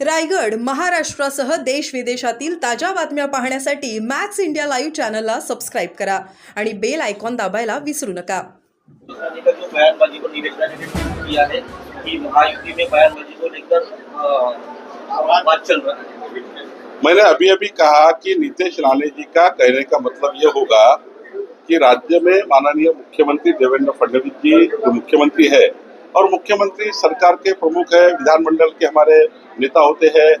रायगड महाराष्ट्रासह देश विदेशातील ताज्या बातम्या पाहण्यासाठी मॅक्स इंडिया लाईव्ह चॅनलला सबस्क्राईब करा आणि बेल आयकॉन दाबायला विसरू नका. रानी का जो बयानबाजी को नीरज रानी ने ट्वीट किया है कि महायुति में बयानबाजी को लेकर अ, बात चल रहा है. मैंने अभी अभी कहा कि नीतीश राणे जी का कहने का मतलब ये होगा कि राज्य में माननीय मुख्यमंत्री देवेंद्र फडणवीस जी जो मुख्यमंत्री है और मुख्यमंत्री सरकार के प्रमुख है, विधानमंडल के हमारे नेता होते हैं,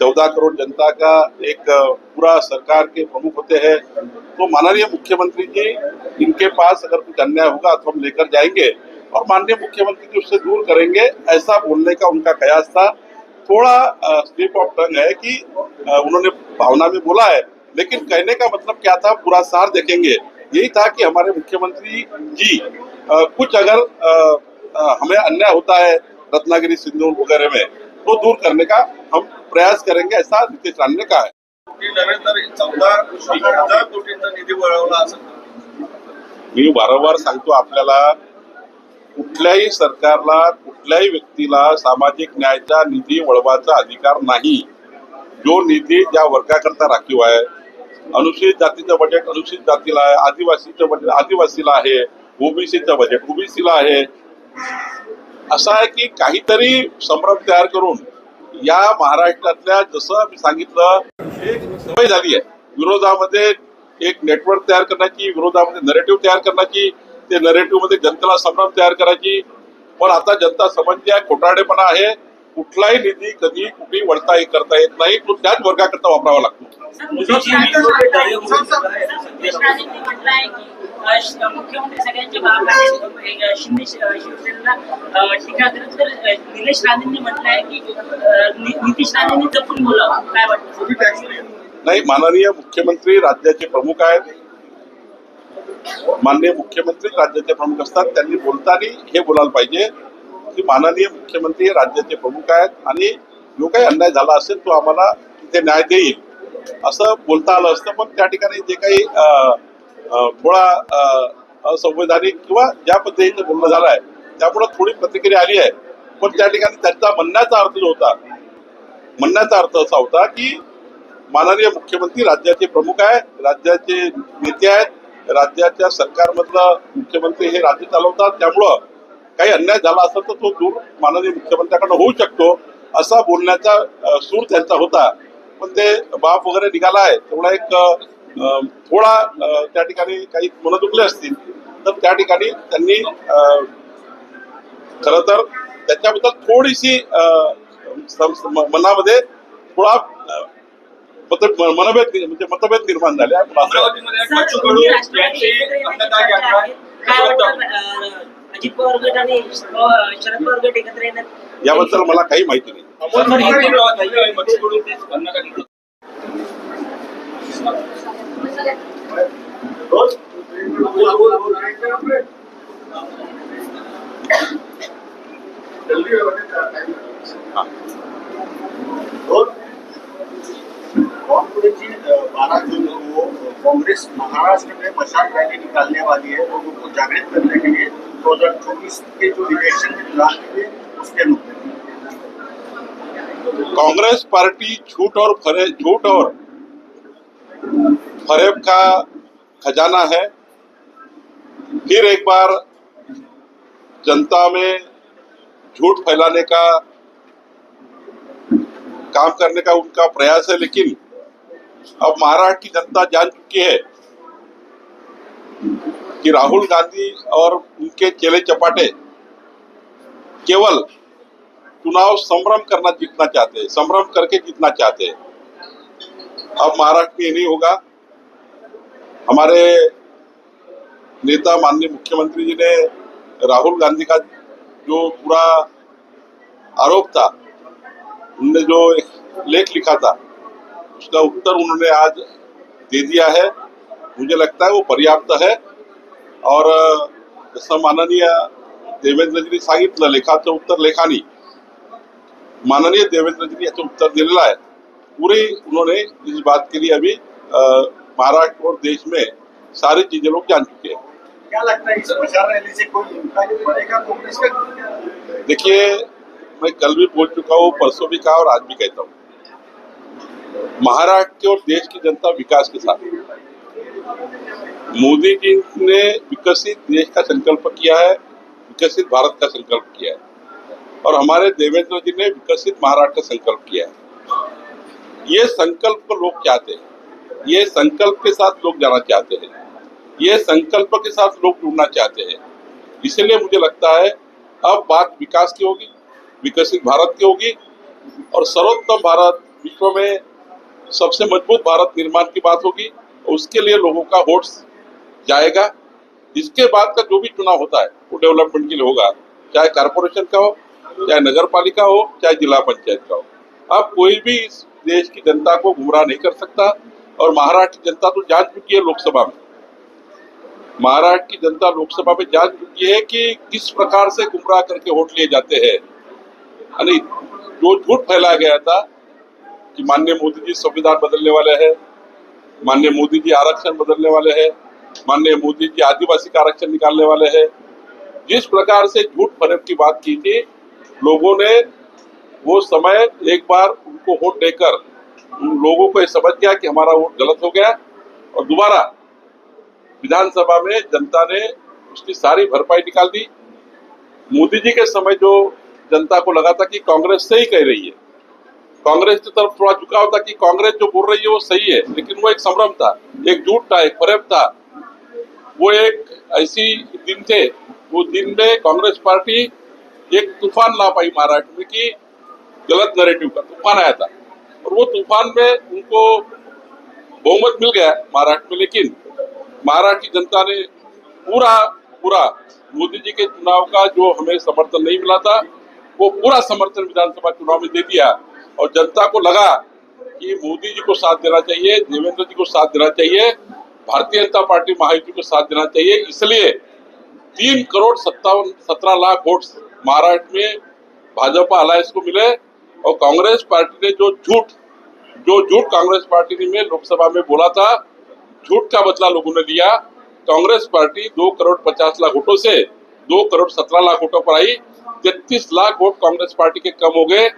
चौदह करोड़ जनता का एक पूरा सरकार के प्रमुख होते हैं। तो माननीय मुख्यमंत्री जी, इनके पास अगर कुछ अन्याय होगा तो हम लेकर जाएँगे और माननीय मुख्यमंत्री जी उससे दूर करेंगे, ऐसा बोलने का उनका कयास था। थोड़ा स्लिप ऑफ़ टंग है कि उन्होंने भावना में बोला है, लेकिन कहने का मतलब क्या था, पूरा सार देखेंगे। यही था कि हमारे मुख्यमंत्री जी कुछ अगर हमें अन्याय होता है रत्नागिरी सिंधू वगैरह में तो दूर करने का हम प्रयास करेंगे ऐसा नीतीश राणे ने कहा है। मी वारंवार सांगतो आपल्याला कुठल्याही सरकारला कुठल्याही व्यक्तीला सामाजिक न्यायाचा निधी वळवाचा अधिकार नाही. जो निधी ज्या वर्गाकरता राखीव आहे अनुसूचित जातीचं बजेट अनुसूचित जातीला आहे आदिवासीचं बजेट आदिवासीला आहे ओबीसीचं बजेट ओबीसीला आहे असं आहे की काहीतरी संभ्रम तयार करून या महाराष्ट्रातल्या जसं मी सांगितलं एक सवय झाली आहे. विरोधामध्ये एक नेटवर्क तयार करण्याची विरोधामध्ये नरेटिव्ह तयार करण्याची ते नरेटिव्हमध्ये जनतेला संभ्रम तयार करायची. पण आता जनता समजली आहे खोटाडेपणा आहे. कुठलाही निधी कधी कुठेही वळता करता येत नाही. तो त्याच वर्गाकरता वापरावा लागतो. मोदीजी वीज डाळे होऊ शकत आहे संदेश राजेंनी म्हटलं आहे की मुख्यमंत्री शिंदे शिवसेनेला टीका करत तर निलेश राणेंनी नितीश राणेंनी जपून बोलावं. काय वाटतं? नाही माननीय मुख्यमंत्री राज्याचे प्रमुख आहेत. माननीय मुख्यमंत्री राज्याचे प्रमुख असतात. त्यांनी बोलताना हे बोलायला पाहिजे की माननीय मुख्यमंत्री हे राज्याचे प्रमुख आहेत आणि जो काही अन्याय झाला असेल तो आम्हाला तिथे न्याय देईल. असं बोलता आलं असतं पण त्या ठिकाणी जे काही अं, थोडा असंवैधानिक किंवा ज्या पद्धतीचं बोलणं झालं आहे त्यामुळे थोडी प्रतिक्रिया आली आहे. पण त्या ठिकाणी त्यांचा म्हणण्याचा अर्थ जो होता म्हणण्याचा अर्थ असा होता की माननीय मुख्यमंत्री राज्याचे प्रमुख आहे राज्याचे नेते आहेत राज्याच्या सरकारमधलं मुख्यमंत्री हे राज्य चालवतात त्यामुळं काही अन्याय झाला असेल तर तो दूर माननीय मुख्यमंत्र्याकडनं होऊ शकतो असा बोलण्याचा सूर त्यांचा होता. पण ते बाप वगैरे निघाला आहे तेवढा एक अ, थोडा त्या ठिकाणी काही मन दुखले असतील तर त्या ठिकाणी त्यांनी खर तर त्याच्याबद्दल थोडीशी मनामध्ये थोडा मनभेद म्हणजे मतभेद निर्माण झाले. याबद्दल मला काही माहिती नाही. बारह जून को कांग्रेस महाराष्ट्र में मशाल रैली निकालने वाली है लोगों को जागृत करने के लिए दो हज़ार चौबीस के जो इलेक्शन में उसके मुद्दे कांग्रेस पार्टी झूठ और फरे, झूठ और फरेब का खजाना है। फिर एक बार जनता में झूठ फैलाने का, काम करने का उनका प्रयास है, लेकिन अब महाराष्ट्र की जनता जान चुकी है कि राहुल गांधी और उनके चेले चपाटे केवल चुनाव संभ्रम करना जीतना चाहते हैं, संभ्रम करके जीतना चाहते हैं। अब महाराष्ट्र में नहीं होगा। हमारे नेता माननीय मुख्यमंत्री जी ने राहुल गांधी का जो पूरा आरोप था, उनने जो एक लेख लिखा था, उसका उत्तर उन्होंने आज दे दिया है। मुझे लगता है वो पर्याप्त है। और जसं माननीय देवेंद्र जी देवेंद्रजींनी सांगितलं लेखाचं उत्तर लेखानी माननीय देवेंद्रजींनी याचं उत्तर दिलेलं आहे पूरी उन्होंने इस बात के लिए अभी महाराष्ट्र और देश में सारी चीज़ें लोग जान चुके हैं। क्या लगता है इस मशाल रैली से कोई पड़ेगा कांग्रेस का? देखिए मैं कल भी बोल चुका हूँ परसों भी कहा और आज भी कहता हूँ। महाराष्ट्र और देश की जनता विकास के साथ मोदी जी ने विकसित देश का संकल्प किया है विकसित भारत का संकल्प किया है। और हमारे देवेंद्र जी ने विकसित महाराष्ट्र संकल्प किया है। ये संकल्प को लोग चाहते हैं। ये संकल्प के साथ लोग जाना चाहते हैं। ये संकल्प के साथ लोग जुड़ना चाहते हैं। इसलिए मुझे लगता है, अब बात विकास की होगी, विकसित भारत की होगी और सर्वोत्तम भारत विश्व में सबसे मज़बूत भारत निर्माण की बात होगी। उसके लिए लोगों का वोट जाएगा। इसके बाद का जो भी चुनाव होता है, वो डेवलपमेंट के लिए होगा। चाहे कारपोरेशन का हो चाहे नगर पालिका हो, चाहे जिला पंचायत का हो। अब कोई भी इस देश की जनता को गुमराह नहीं कर सकता और महाराष्ट्र की जनता तो जान चुकी है लोकसभा में। महाराष्ट्र की जनता लोकसभा में जान चुकी है कि किस प्रकार से गुमराह करके वोट लिए जाते हैं। जो झूठ फैलाया गया था कि माननीय मोदी जी संविधान बदलने वाले हैं, माननीय मोदी जी आरक्षण बदलने वाले हैं, माननीय मोदी जी आदिवासी का आरक्षण निकालने वाले हैं। जिस प्रकार से झूठ फरेब की बात की थी लोगों ने वो समय एक बार उनको वोट देकर उन लोगों को ये समझ गया कि हमारा वोट गलत हो गया और दोबारा विधानसभा में जनता ने उसकी सारी भरपाई निकाल दी। मोदी जी के समय जो जनता को लगा था कि कांग्रेस सही कह रही है। कांग्रेस की तरफ़ थोड़ा झुकाव था कि कांग्रेस जो बोल रही है वो सही है, लेकिन वो एक संभ्रम था, एक झूठ था, एक फरेब था। वो एक ऐसी दिन थे, वो दिन में कांग्रेस पार्टी एक तूफ़ान ला पाई महाराष्ट्र में कि गलत नैरेटिव का तूफ़ान आया था। और वो तूफ़ान में उनको बहुमत मिल गया महाराष्ट्र में, लेकिन महाराष्ट्र की जनता ने पूरा पूरा मोदी जी के चुनाव का जो हमें समर्थन नहीं मिला था, वो पूरा समर्थन विधानसभा चुनाव में दे दिया। और जनता को लगा कि मोदी जी को साथ देना चाहिए, देवेंद्र जी को साथ देना चाहिए, भारतीय जनता पार्टी महायुति को साथ देना चाहिए। इसलिए तीन करोड़ सत्तावन, सत्रह लाख वोट महाराष्ट्र में भाजपा अलायंस को मिले और कांग्रेस पार्टी ने जो झूठ जो झूठ कांग्रेस पार्टी ने लोकसभा में बोला था झूठ का बदला लोगों ने लिया। कांग्रेस पार्टी दो करोड़ पचास लाख वोटों से दो करोड़ सत्रह लाख वोटों पर आई। तैतीस लाख वोट कांग्रेस पार्टी के कम हो गए।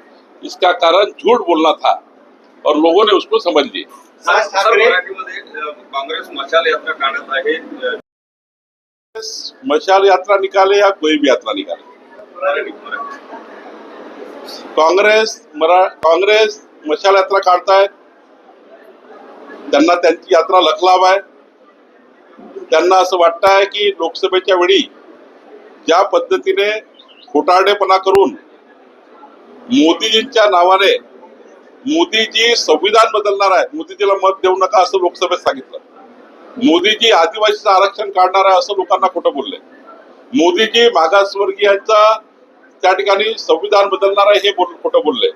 इसका कारण झूठ बोलना था और लोगों ने उसको समझ लिया। अ, काँग्रेस मशाल यात्रा काढत आहे मशाल यात्रा निकाले या कोई भी यात्रा निकाले। काँग्रेस मरा काँग्रेस मशाल यात्रा काढतायत. त्यांना त्यांची यात्रा लखलाव आहे. त्यांना असं वाटत आहे की लोकसभेच्या वेळी ज्या पद्धतीने खोटारडेपणा करून मोदीजींच्या नावाने मोदीजी संविधान बदलणार आहे मोदीजीला मत देऊ नका असं लोकसभेत सांगितलं. मोदीजी आदिवासीचं आरक्षण काढणार आहे असं लोकांना खोटं बोलले. मोदीजी मागासवर्गीयांचा त्या ठिकाणी संविधान बदलणार आहे हे बोल खोटं बोलले.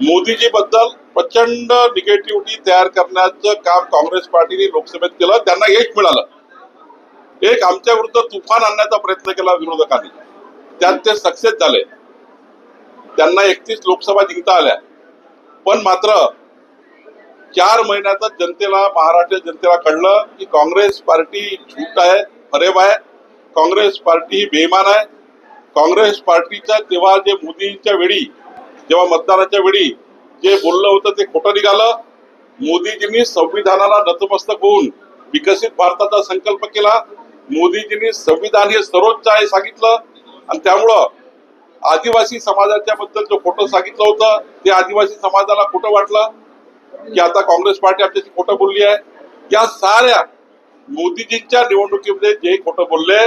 मोदीजी बद्दल प्रचंड निगेटिव्हिटी तयार करण्याचं काम काँग्रेस पार्टीने लोकसभेत केलं. त्यांना यश मिळालं. एक आमच्या विरुद्ध तुफान आणण्याचा प्रयत्न केला विरोधकांनी. त्यात ते सक्सेस झाले. त्यांना एकतीस लोकसभा जिंकता आल्या. पण मात्र चार महिन्यातच जनतेला महाराष्ट्र जनतेला कळलं की काँग्रेस पार्टी झूट आहे फरेब आहे. काँग्रेस पार्टी ही बेमान आहे. काँग्रेस पार्टीच्या तेव्हा जे मोदींच्या वेळी जेव्हा मतदानाच्या वेळी जे बोललं होतं ते खोटं निघालं. मोदीजींनी संविधानाला नतमस्तक होऊन विकसित भारताचा संकल्प केला. मोदीजींनी संविधान हे सर्वोच्च आहे सांगितलं. आणि त्यामुळं आदिवासी समाजाच्या बद्दल जो खोटं सांगितलं होतं ते आदिवासी समाजाला खोटं वाटलं. की आता काँग्रेस पार्टी आमच्याशी खोटं बोलली आहे. या साऱ्या मोदीजींच्या निवडणुकीमध्ये जे खोटं बोलले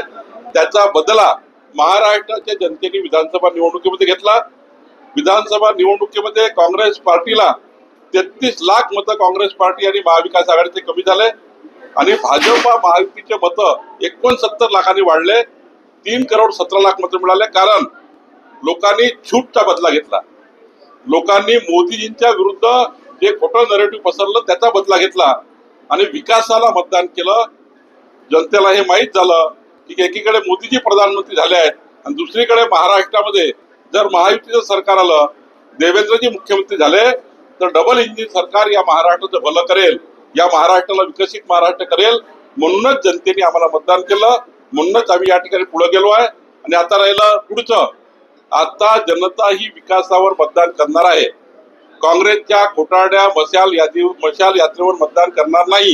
त्याचा बदला महाराष्ट्राच्या जनतेने विधानसभा निवडणुकीमध्ये घेतला. विधानसभा निवडणुकीमध्ये काँग्रेस पार्टीला तेहतीस लाख मतं काँग्रेस पार्टी आणि महाविकास आघाडीचे कमी झाले. आणि भाजपा महायुतीचे मतं एकोणसत्तर लाखांनी वाढले. तीन करोड सतरा लाख मतं मिळाले. कारण लोकांनी छूटचा बदला घेतला. लोकांनी मोदीजींच्या विरुद्ध जे खोटं नरेटिव्ह पसरलं त्याचा बदला घेतला. आणि विकासाला मतदान केलं. जनतेला हे माहीत झालं. की एकीकडे मोदीजी प्रधानमंत्री झाले आहेत आणि दुसरीकडे महाराष्ट्रामध्ये जर महायुतीचं सरकार आलं देवेंद्रजी मुख्यमंत्री झाले तर डबल इंजिन सरकार या महाराष्ट्राचं भलं करेल या महाराष्ट्राला विकसित महाराष्ट्र करेल म्हणूनच जनतेने आम्हाला मतदान केलं म्हणूनच आम्ही या ठिकाणी पुढे गेलो आहे. आणि आता राहिलं पुढचं. आता जनता ही विकासावर मतदान करणार आहे. काँग्रेसच्या खोटारड्या मशाल यादी मशाल यात्रेवर मतदान करणार नाही.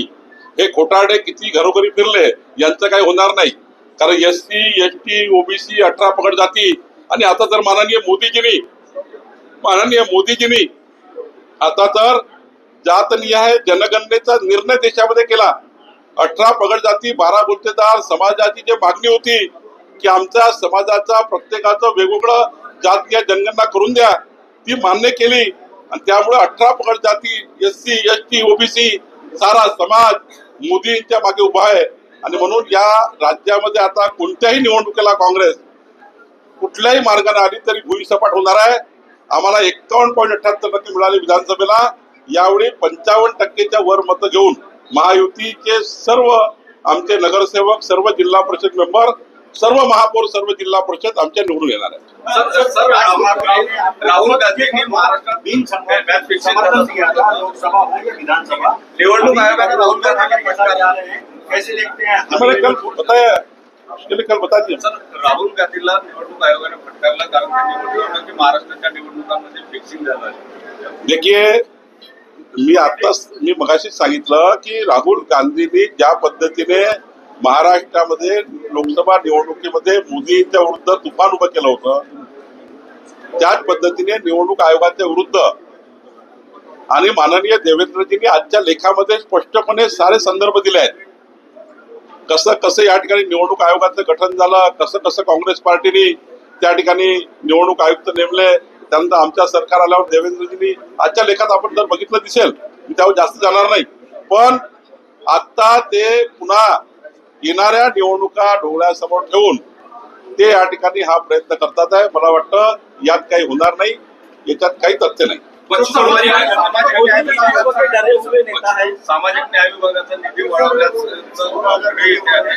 हे खोटारडे किती घरोघरी फिरले यांचं काही होणार नाही. कारण S C S T OBC अठरा पगड जाती. आणि आता तर माननीय मोदीजींनी माननीय मोदीजींनी आता तर जातनिहाय जनगणनेचा निर्णय देशामध्ये केला अठरा पगड जाती बारा गुत्तेदार समाजाची जी मागणी होती की आमच्या समाजाचा प्रत्येकाचं वेगवेगळं जातीय जनगणना करून द्या ती मान्य केली. आणि त्यामुळे अठरा पगड जाती S C S T OBC सारा समाज मोदींच्या मागे उभा आहे. आणि म्हणून या राज्यामध्ये आता कोणत्याही निवडणुकीला काँग्रेस कुठल्याही मार्गाने आली तरी भुईसपाट होणार आहे आम्हाला एक्कावन्न पॉईंट अठ्याहत्तर टक्के मिळाले विधानसभेला यावेळी पंचावन्न टक्केच्या वर मतं घेऊन महायुतीचे सर्व आमचे नगरसेवक सर्व जिल्हा परिषद मेंबर सर्व महापौर सर्व जिल्हा परिषद आमच्या निवडून येणार आहे राहुल गांधींनी महाराष्ट्रात हो विधानसभा निवडणूक आयोगाने राहुल गांधी हैं कैसे देखते हैं? मैंने कल बताया उसके लिए कल बता दिया। सर राहुल गांधीला निवडणूक आयोगाने फटकारलं कारण त्यांनी म्हटलं की महाराष्ट्राच्या निवडणुकांमध्ये फिक्सिंग झालं देखिए मी आता मी मगाशीच सांगितलं की राहुल गांधींनी ज्या पद्धतीने महाराष्ट्रामध्ये लोकसभा निवडणुकीमध्ये मोदींच्या विरुद्ध तुफान उभं केलं होतं त्याच पद्धतीने निवडणूक आयोगाच्या विरुद्ध आणि माननीय देवेंद्रजींनी आजच्या लेखामध्ये स्पष्टपणे सारे संदर्भ दिले आहेत. कसं कसं या ठिकाणी निवडणूक आयोगाचं गठन झालं कसं कसं काँग्रेस पार्टीने त्या ठिकाणी निवडणूक आयुक्त नेमले त्यानंतर आमच्या सरकार आल्यावर देवेंद्रजींनी आजच्या लेखात आपण जर बघितलं दिसेल मी त्यावर जास्त जाणार नाही. पण आता ते पुन्हा येणाऱ्या निवडणुका डोळ्यासमोर ठेवून ते या ठिकाणी हा प्रयत्न करतात आहे. मला वाटतं यात काही होणार नाही याच्यात काही तथ्य नाही. सामाजिक न्याय विभागाचा सामाजिक न्याय विभागाचा निधी आहे